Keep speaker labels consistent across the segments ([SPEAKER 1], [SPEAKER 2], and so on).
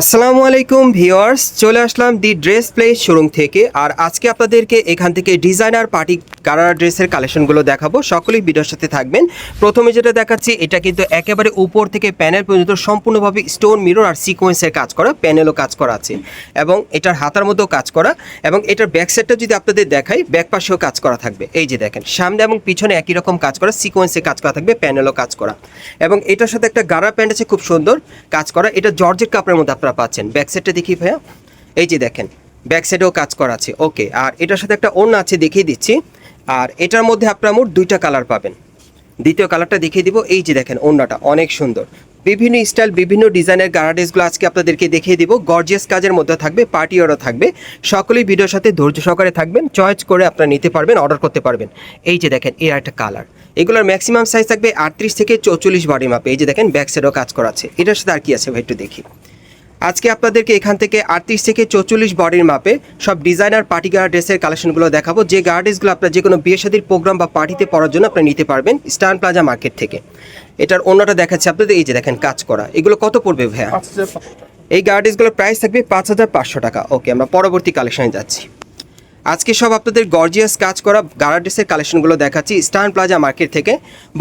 [SPEAKER 1] আসসালামু আলাইকুম ভিউয়ার্স, চলে আসলাম দি ড্রেস প্লেস শোরুম থেকে। আর আজকে আপনাদেরকে এখান থেকে ডিজাইনার পার্টি গারারা ড্রেসের কালেকশনগুলো দেখাবো। সকলেই ভিডিওর সাথে থাকবেন। প্রথমে যেটা দেখাচ্ছি, এটা কিন্তু একেবারে উপর থেকে প্যানেল পর্যন্ত সম্পূর্ণভাবে স্টোন, মিরর আর সিকোয়েন্সের কাজ করা, প্যানেলও কাজ করা আছে। এবং এটার হাতার মধ্যেও কাজ করা, এবং এটার ব্যাক সাইডটা যদি আপনাদের দেখাই, ব্যাক পাশেও কাজ করা থাকবে। এই যে দেখেন, সামনে এবং পিছনে একই রকম কাজ করা, সিকোয়েন্সে কাজ করা থাকবে, প্যানেলও কাজ করা। এবং এটার সাথে একটা গারা প্যান্ট আছে, খুব সুন্দর কাজ করা। এটা জর্জেট কাপড়ের মধ্যে আপনারা পাচ্ছেন। ব্যাক সাইডটা দেখি ভাইয়া। এই যে দেখেন ব্যাক সাইডেও কাজ করা আছে। ওকে আর এটার সাথে একটা অন্য আছে, দেখিয়ে দিচ্ছি। আর এটার মধ্যে আপনারা মোট দুইটা কালার পাবেন। দ্বিতীয় কালারটা দেখিয়ে দিব। এই যে দেখেন অন্যটা অনেক সুন্দর। বিভিন্ন স্টাইল বিভিন্ন ডিজাইনের গার্ডেসগুলো আজকে আপনাদেরকে দেখিয়ে দিব। গর্জিয়াস কাজের মধ্যে থাকবে পার্টি পার্টিওরও থাকবে। সকলেই ভিডিওর সাথে ধৈর্য সহকারে থাকবেন। চয়েস করে আপনারা নিতে পারবেন অর্ডার করতে পারবেন। এই যে দেখেন, এর একটা কালার এগুলোর ম্যাক্সিমাম সাইজ থাকবে আটত্রিশ থেকে চৌচল্লিশ বডি মাপে এই যে দেখেন ব্যাক কাজ করা আছে। এটার সাথে আর কি আছে ভাই, একটু দেখি। আজকে আপনাদেরকে এখান থেকে আটত্রিশ থেকে চৌচল্লিশ বডির মাপে সব ডিজাইনার পার্টি গার্ড ড্রেসের কালেকশনগুলো দেখাবো। যে গার্ডেসগুলো আপনার যে কোনো বিয়ে শাদীর প্রোগ্রাম বা পার্টিতে পড়ার জন্য আপনি নিতে পারবেন স্টান প্লাজা মার্কেট থেকে। এটার অন্যটা দেখাচ্ছে আপনাদের এই যে দেখেন কাজ করা। এগুলো কত পড়বে ভাইয়া? এই গার্ডেসগুলোর প্রাইস থাকবে পাঁচ হাজার পাঁচশো টাকা। ওকে আমরা পরবর্তী কালেকশনে যাচ্ছি। আজকে সব আপনাদের গর্জিয়াস কাজ করা গার্ডেসের কালেকশনগুলো দেখাচ্ছি। স্টান প্লাজা মার্কেট থেকে।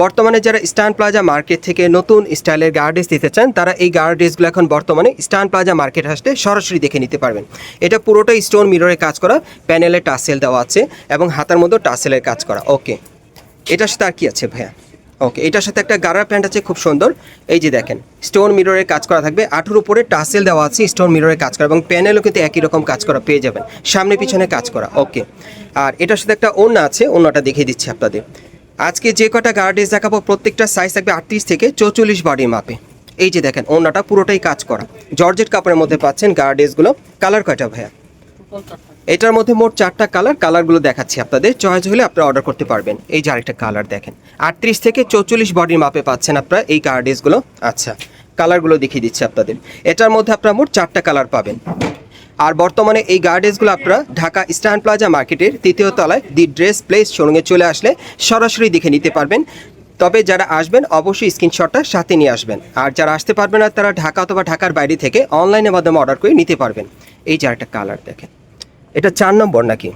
[SPEAKER 1] বর্তমানে যারা স্টান প্লাজা মার্কেট থেকে নতুন স্টাইলের গার্ডেস দিতে চান, তারা এই গার্ডেসগুলো এখন বর্তমানে স্টান প্লাজা মার্কেট আসতে সরাসরি দেখে নিতে পারবেন। এটা পুরোটাই স্টোন মিররে কাজ করা প্যানেলে টাসেল দেওয়া আছে এবং হাতার মধ্যে টাসেলের কাজ করা। ওকে এটা সাথে আর কি আছে ভাইয়া? ওকে এটার সাথে একটা গারার প্যান্ট আছে, খুব সুন্দর। এই যে দেখেন স্টোন মিররের কাজ করা থাকবে। আঠুর উপরে টাসেল দেওয়া আছে স্টোন মিররের কাজ করা, এবং প্যানেলও কিন্তু একই রকম কাজ করা, পেয়ে যাবেন। সামনে পিছনে কাজ করা ওকে আর এটার সাথে একটা ওড়না আছে, ওড়নাটা দেখিয়ে দিচ্ছি আপনাদের। আজকে যে কটা গার্ডেস দেখাবো, প্রত্যেকটা সাইজ থাকবে আটত্রিশ থেকে চৌচল্লিশ বডি মাপে এই যে দেখেন, ওড়নাটা পুরোটাই কাজ করা। জর্জেট কাপড়ের মধ্যে পাচ্ছেন গার্ডেসগুলো কালার কয়টা ভাইয়া? এটার মধ্যে মোট চারটা কালার, কালারগুলো দেখাচ্ছি আপনাদের। চয়েস হলে আপনারা অর্ডার করতে পারবেন। এই যে আরেকটা কালার দেখেন। আটত্রিশ থেকে চৌচল্লিশ বডির মাপে পাচ্ছেন আপনারা এই কার্ডেসগুলো আচ্ছা কালারগুলো দেখিয়ে দিচ্ছি আপনাদের। এটার মধ্যে আপনারা মোট চারটা কালার পাবেন। আর বর্তমানে এই গার্ডেসগুলো আপনারা ঢাকা স্ট্যান্ড প্লাজা মার্কেটের তৃতীয় তলায় দি ড্রেস প্লেস শোরুমে চলে আসলে সরাসরি দেখে নিতে পারবেন। তবে যারা আসবেন, অবশ্যই স্ক্রিনশটটা সাথে নিয়ে আসবেন। আর যারা আসতে পারবেন না, তারা ঢাকা অথবা ঢাকার বাইরে থেকে অনলাইনের মাধ্যমে অর্ডার করে নিতে পারবেন। এই যে একটা কালার দেখেন। এটা চার নম্বর নাকি?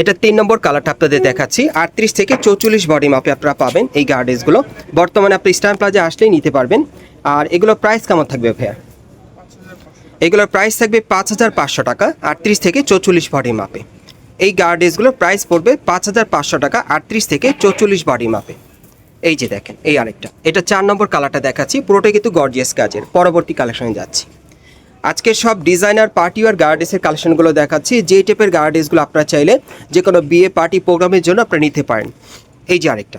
[SPEAKER 1] এটা তিন নম্বর কালারটা আপনাদের দেখাচ্ছি। আটত্রিশ থেকে চৌচল্লিশ বডি মাপে আপনারা পাবেন এই গার্ডেসগুলো বর্তমানে আপনি স্ট্যান্ড প্লাজা আসলেই নিতে পারবেন। আর এগুলোর প্রাইস কেমন থাকবে ভাইয়া? এগুলোর প্রাইস থাকবে পাঁচ হাজার পাঁচশো টাকা আটত্রিশ থেকে চৌচল্লিশ বডি মাপে এই গার্ডেসগুলোর প্রাইস পড়বে পাঁচ হাজার পাঁচশো টাকা আটত্রিশ থেকে চৌচল্লিশ বডি মাপে এই যে দেখেন এই আরেকটা। এটা চার নম্বর কালারটা দেখাচ্ছি পুরোটাই কিন্তু গর্জিয়াস কাজের পরবর্তী কালেকশনে যাচ্ছি। আজকে সব ডিজাইনার, পার্টি আর গার্ডেসের কালেকশনগুলো দেখাচ্ছি। যে টাইপের গার্ডেসগুলো আপনারা চাইলে যে কোনো বিয়ে পার্টি প্রোগ্রামের জন্য আপনারা নিতে পারেন। এই যে আরেকটা।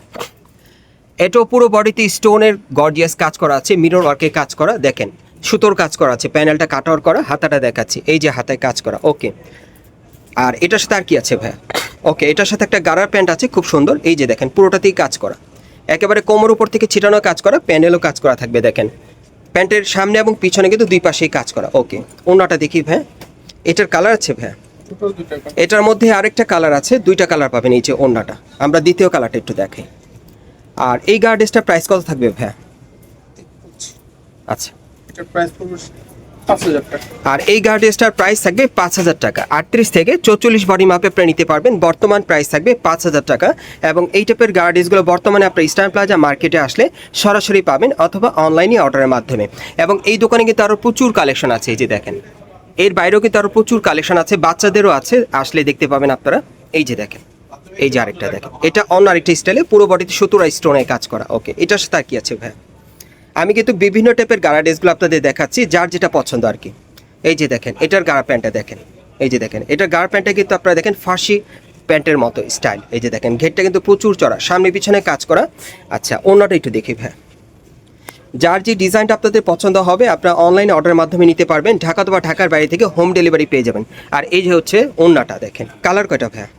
[SPEAKER 1] এটাও পুরো বডিতে স্টোনের গর্জিয়াস কাজ করা আছে, মিরর ওয়ার্কে কাজ করা, দেখেন। সুতোর কাজ করা আছে, প্যানেলটা কাটার করা, হাতাটা দেখাচ্ছি। এই যে হাতায় কাজ করা, ওকে। আর এটার সাথে আর কি আছে ভাইয়া? ওকে, এটার সাথে একটা গারার প্যান্ট আছে, খুব সুন্দর। এই যে দেখেন, পুরোটাতেই কাজ করা। একেবারে কোমর উপর থেকে ছিটানো কাজ করা, প্যানেলও কাজ করা থাকবে, দেখেন। প্যান্টের সামনে এবং পিছনে কিন্তু দুই পাশেই কাজ করা। ওকে অন্যটা দেখি ভ্যাঁ এটার কালার আছে
[SPEAKER 2] টাকা
[SPEAKER 1] এটার মধ্যে আরেকটা কালার আছে দুইটা কালার পাবেন এই যে ওনাটা আমরা দ্বিতীয় কালারটা একটু দেখাই আর এই গার্ডেসটার প্রাইস কত থাকবে ভ্যাঁ আচ্ছা।
[SPEAKER 2] এটার প্রাইস
[SPEAKER 1] আর এই গার্ডেসটার প্রাইস থাকবে পাঁচ হাজার টাকা। আটত্রিশ থেকে চৌচল্লিশ বডি মাপে আপনি নিতে পারবেন। বর্তমান প্রাইস থাকবে পাঁচ হাজার টাকা এবং এই টাইপের গার্ডেসগুলো বর্তমানে আপনার স্টার প্লাজা মার্কেটে আসলে সরাসরি পাবেন অথবা অনলাইনে অর্ডারের মাধ্যমে। এবং এই দোকানে কিন্তু আরও প্রচুর কালেকশন আছে, এই যে দেখেন। এর বাইরেও কিন্তু আরও প্রচুর কালেকশন আছে, বাচ্চাদেরও আছে, আসলে দেখতে পাবেন আপনারা। এই যে দেখেন, এই যে আরেকটা দেখেন। এটা অন্য আরেকটা স্টাইলে পুরো বডিতে সুতুরা স্টোনে কাজ করা। ওকে এটার সাথে আর কি আছে ভাই আমি কিন্তু বিভিন্ন টাইপের গাড়া ড্রেসগুলো আপনাদের দেখাচ্ছি, যার যেটা পছন্দ আর কি। এই যে দেখেন, এটার গাড়া প্যান্টটা দেখেন, এই যে দেখেন, এটার গাড়া প্যান্টটা কিন্তু আপনারা দেখেন ফাঁসি প্যান্টের মতো স্টাইল এই যে দেখেন, ঘেরটা কিন্তু প্রচুর চড়া, সামনে পিছনে কাজ করা। আচ্ছা অন্যটা একটু দেখি ভাই যার যে ডিজাইনটা আপনাদের পছন্দ হবে, আপনারা অনলাইনে অর্ডারের মাধ্যমে নিতে পারবেন, ঢাকা বা ঢাকার বাইরে থেকে হোম ডেলিভারি পেয়ে যাবেন। আর এই যে হচ্ছে অন্যটা দেখেন কালার কয়টা ভাইয়া?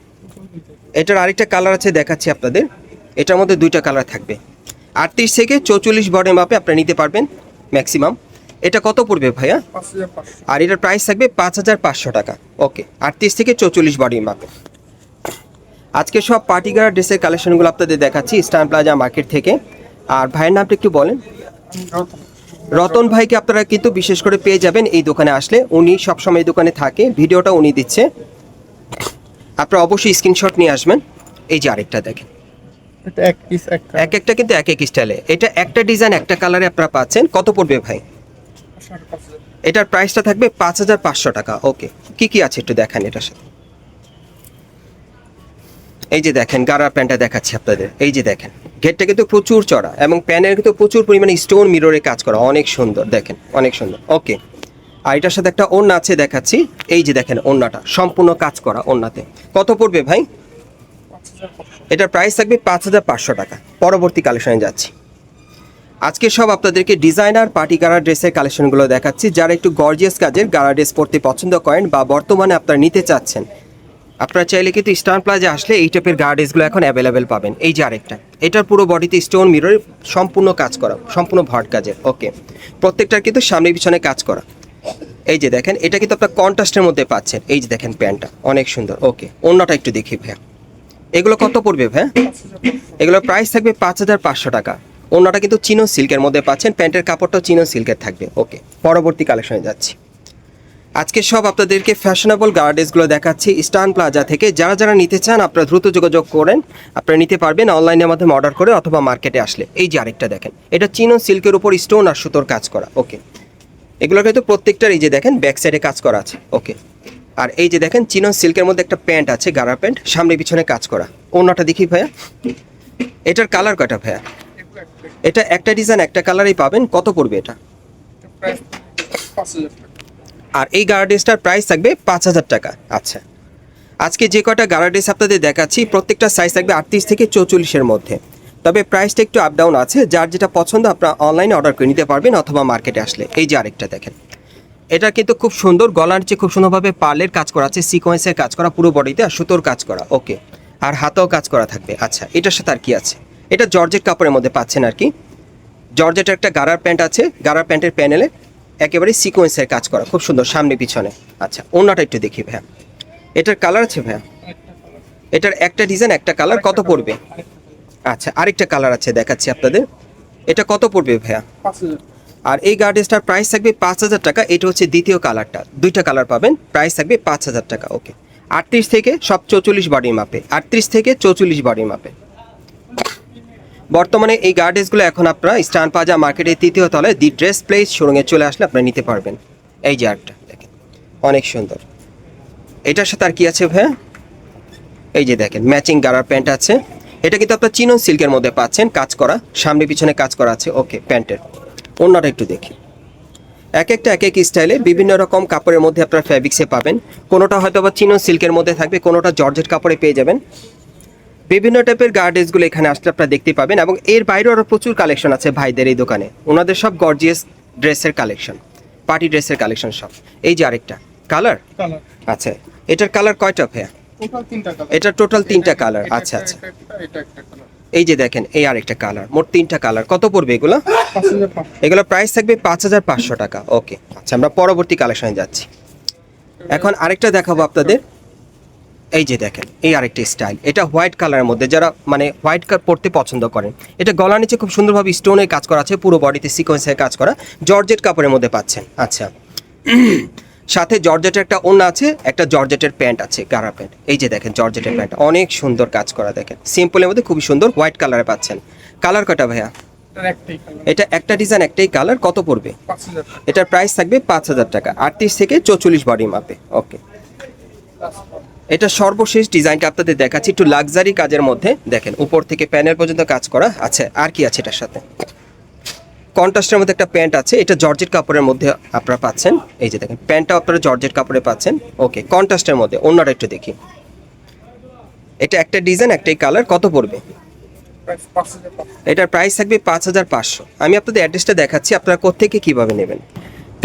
[SPEAKER 1] এটার আরেকটা কালার আছে দেখাচ্ছি আপনাদের, এটার মধ্যে দুইটা কালার থাকবে। আটত্রিশ থেকে চৌচল্লিশ বডের মাপে আপনারা নিতে পারবেন ম্যাক্সিমাম। এটা কত পড়বে ভাইয়া? আর এটার প্রাইস থাকবে পাঁচ হাজার পাঁচশো টাকা। ওকে আটত্রিশ থেকে চৌচল্লিশ বডির মাপে। আজকে সব পার্টিগার ড্রেসের কালেকশনগুলো আপনাদের দেখাচ্ছি স্টার প্লাজা মার্কেট থেকে। আর ভাইয়ের নামটা একটু বলেন।
[SPEAKER 2] রতন।
[SPEAKER 1] ভাইকে আপনারা কিন্তু বিশেষ করে পেয়ে যাবেন এই দোকানে আসলে। উনি সবসময় এই দোকানে থাকে ভিডিওটা উনি দিচ্ছে। আপনারা অবশ্যই স্ক্রিনশট নিয়ে আসবেন। এই যে আরেকটা দেখেন।
[SPEAKER 2] এক
[SPEAKER 1] একটা কিন্তু এক এক স্টাইলে এটা একটা ডিজাইন একটা কালারে আপনারা পাচ্ছেন। কত পড়বে ভাই? এটার প্রাইসটা থাকবে পাঁচ হাজার পাঁচশো টাকা। ওকে কি কি আছে একটু দেখান এটার সাথে। এই যে দেখেন গারা প্যান্টটা দেখাচ্ছি আপনাদের। এই যে দেখেন গেটটা কিন্তু প্রচুর চড়া এবং প্যানের কিন্তু প্রচুর পরিমাণে স্টোন মিররে কাজ করা। অনেক সুন্দর, দেখেন, অনেক সুন্দর। ওকে আর এটার সাথে একটা ওড়না আছে দেখাচ্ছি। এই যে দেখেন, ওড়নাটা। সম্পূর্ণ কাজ করা ওড়নাতে। কত পড়বে ভাই? এটার প্রাইস থাকবে পাঁচ হাজার পাঁচশো টাকা। পরবর্তী কালেকশনে যাচ্ছি। আজকে সব আপনাদেরকে ডিজাইনার পার্টি গারা ড্রেসের কালেকশনগুলো দেখাচ্ছি, যারা একটু গর্জিয়াস কাজের গারা ড্রেস পরতে পছন্দ করেন বা বর্তমানে আপনারা নিতে চাচ্ছেন। আপনারা চাইলে কিন্তু স্টার প্লাজা আসলে এই টাইপের গার্ড ড্রেসগুলো এখন অ্যাভেলেবেল পাবেন। এই যে আরেকটা, এটার পুরো বডিতে স্টোন মিরর সম্পূর্ণ কাজ করা, সম্পূর্ণ ভট কাজের ওকে প্রত্যেকটার কিন্তু সামনে পিছনে কাজ করা। এই যে দেখেন, এটা কিন্তু আপনার কন্ট্রাস্টের মধ্যে পাচ্ছেন। এই যে দেখেন প্যান্টটা, অনেক সুন্দর ওকে অন্যটা একটু দেখি ভাইয়া। এগুলো কত পড়বে
[SPEAKER 2] পাঁচশো
[SPEAKER 1] এগুলোর প্রাইস থাকবে পাঁচ হাজার পাঁচশো টাকা। অন্যটা কিন্তু চিনো সিল্কের মধ্যে পাচ্ছেন, প্যান্টের কাপড়টাও চিনো সিল্কের থাকবে। ওকে পরবর্তী কালেকশনে যাচ্ছি। আজকে সব আপনাদেরকে ফ্যাশনেবল গার্ডেসগুলো দেখাচ্ছি। স্টান প্লাজা থেকে যারা যারা নিতে চান, আপনারা দ্রুত যোগাযোগ করেন। আপনারা নিতে পারবেন অনলাইনের মাধ্যমে অর্ডার করে অথবা মার্কেটে আসলে। এই যে আরেকটা দেখেন, এটা চিনো সিল্কের উপর স্টোন আর সুতোর কাজ করা। ওকে এগুলো কিন্তু প্রত্যেকটার এই যে দেখেন ব্যাক সাইডে কাজ করা আছে। ওকে আর এই যে দেখেন চিনো সিল্কের মধ্যে একটা প্যান্ট আছে গারা প্যান্ট, সামনে পিছনে কাজ করা। অন্যটা দেখি ভাইয়া। এটার কালার কয়টা ভাইয়া? এটা একটা ডিজাইন, একটা কালারেই পাবেন। কত পড়বে এটা? আর এই গার্ডেসটার প্রাইস থাকবে পাঁচ হাজার টাকা। আচ্ছা। আজকে যে কটা গার্ডেস আপনাদের দেখাচ্ছি, প্রত্যেকটা সাইজ থাকবে আটত্রিশ থেকে চৌচল্লিশের মধ্যে। তবে প্রাইসটা একটু আপ ডাউন আছে। যার যেটা পছন্দ, আপনারা অনলাইনে অর্ডার করে নিতে পারবেন অথবা মার্কেটে আসলে। এই যে আরেকটা দেখেন। এটা কিন্তু খুব সুন্দর, গলার নিচে খুব সুন্দরভাবে পার্লের কাজ করা আছে, সিকোয়েন্সের কাজ করা, পুরো বডিতে, আর সুতোর কাজ করা, ওকে। আর হাতেও কাজ করা থাকবে আচ্ছা এটার সাথে আর কি আছে? এটা জর্জেট কাপড়ের মধ্যে পাচ্ছেন আর কি। জর্জেটের একটা গারার প্যান্ট আছে, গারার প্যান্টের প্যানেলে একেবারে সিকোয়েন্সের কাজ করা, খুব সুন্দর, সামনে পিছনে। আচ্ছা অন্যটা একটু দেখি ভাইয়া। এটার কালার আছে ভাইয়া? এটার একটা ডিজাইন, একটা কালার, কত পড়বে? আচ্ছা আরেকটা কালার আছে, দেখাচ্ছি আপনাদের। এটা কত পড়বে ভাইয়া? আর এই গার্ডেসটার প্রাইস থাকবে পাঁচ হাজার টাকা। এটা হচ্ছে দ্বিতীয় কালারটা। দুইটা কালার পাবেন। প্রাইস থাকবে পাঁচ হাজার টাকা। ওকে। আটত্রিশ থেকে সব চৌচল্লিশ বডির মাপে আটত্রিশ থেকে চৌচল্লিশ বডির মাপে বর্তমানে এই গার্ডেসগুলো এখন আপনারা স্টান পাজা মার্কেটের তৃতীয় তলায় দি ড্রেস প্লেস শোরুমে চলে আসলে আপনারা নিতে পারবেন। এই যে আরটা দেখেন। অনেক সুন্দর। এটার সাথে আর কি আছে ভাইয়া? এই যে দেখেন, ম্যাচিং গারার প্যান্ট আছে। এটা কিন্তু আপনার চিনন সিল্কের মধ্যে পাচ্ছেন, কাজ করা। সামনে পিছনে কাজ করা আছে। ওকে, প্যান্টের। অন্যটা একটু দেখি। এক একটা এক এক স্টাইলে বিভিন্ন রকম কাপড়ের মধ্যে আপনার ফ্যাব্রিক্সে পাবেন। কোনোটা হয়তো বা চিনো সিল্কের মধ্যে থাকবে কোনোটা জর্জেট কাপড়ে পেয়ে যাবেন। বিভিন্ন টাইপের গার্ডেসগুলো এখানে আসলে আপনারা দেখতে পাবেন এবং এর বাইরেও আরও প্রচুর কালেকশন আছে ভাইদের এই দোকানে। ওনাদের সব গর্জিয়াস ড্রেসের কালেকশন পার্টি ড্রেসের কালেকশন সব। এই যে আরেকটা কালার আচ্ছা এটার কালার কয়টা ভাইয়া?
[SPEAKER 2] টোটাল তিনটা কালার
[SPEAKER 1] এটা টোটাল তিনটা কালার আচ্ছা আচ্ছা। এই যে দেখেন, এই আরেকটা কালার মোট তিনটা কালার কত পড়বে এগুলো? এগুলো প্রাইস থাকবে পাঁচ হাজার পাঁচশো টাকা। ওকে আচ্ছা আমরা পরবর্তী কালেকশনে যাচ্ছি। এখন আরেকটা দেখাবো আপনাদের। এই যে দেখেন, এই আরেকটা স্টাইল এটা হোয়াইট কালারের মধ্যে, যারা মানে হোয়াইট কালার পরতে পছন্দ করেন, এটা গলার নিচে খুব সুন্দরভাবে স্টোনের কাজ করা আছে, পুরো বডিতে সিকোয়েন্সের কাজ করা। জর্জেট কাপড়ের মধ্যে পাচ্ছেন। আচ্ছা। সাথে জর্জেটের একটা ওড়না আছে একটা জর্জেটের প্যান্ট আছে গারা প্যান্ট। এই যে দেখেন জর্জেটের প্যান্ট অনেক সুন্দর কাজ করা দেখেন। সিম্পলের মধ্যে খুবই সুন্দর হোয়াইট কালারে পাচ্ছেন। কালার কটা ভাইয়া? এটা একটা ডিজাইন একটাই কালার কত পড়বে? এটার প্রাইস থাকবে পাঁচ হাজার টাকা আটত্রিশ থেকে চৌচল্লিশ বডি মাপে ওকে এটা সর্বশেষ ডিজাইনটা আপনাদের দেখাচ্ছি একটু লাক্সারি কাজের মধ্যে। দেখেন উপর থেকে প্যানেল পর্যন্ত কাজ করা আছে। আর কি আছে এটার সাথে? কন্ট্রাস্টের মধ্যে একটা প্যান্ট আছে, এটা জর্জেট কাপড়ের মধ্যে আপনারা পাচ্ছেন। এই যে দেখেন, প্যান্টটা আপনারা জর্জেট কাপড়ে পাচ্ছেন। ওকে, কন্ট্রাস্টের মধ্যে অন্যটা একটু দেখি। এটা একটা ডিজাইন, একটাই কালার, কত পড়বে? এটার প্রাইস থাকবে পাঁচ হাজার পাঁচশো। আমি আপনাদের অ্যাড্রেসটা দেখাচ্ছি, আপনারা কোথেকে কীভাবে নেবেন।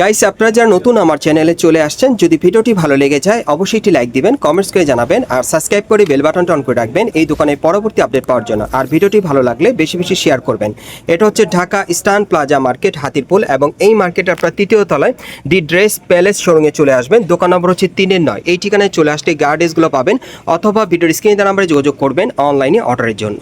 [SPEAKER 1] গাইস আপনারা যারা নতুন আমার চ্যানেলে চলে আসছেন, যদি ভিডিওটি ভালো লেগে যায়, অবশ্যই একটি লাইক দিবেন কমেন্টস করে জানাবেন, আর সাবস্ক্রাইব করে বেল বাটনটা অন করে রাখবেন, এই দোকানের পরবর্তী আপডেট পাওয়ার জন্য। আর ভিডিওটি ভালো লাগলে বেশি বেশি শেয়ার করবেন। এটা হচ্ছে Dhaka Eastern plaza market Hatirpool, এবং এই মার্কেটে আপনার তৃতীয় তলায় দি ড্রেস প্যালেস শোরুমে চলে আসবেন। দোকান নম্বর হচ্ছে তিনের নয়। এই ঠিকানায় চলে আসলে গার্ডেসগুলো পাবেন, অথবা ভিডিওর স্ক্রিনে নাম্বারে যোগাযোগ করবেন অনলাইনে অর্ডারের জন্য।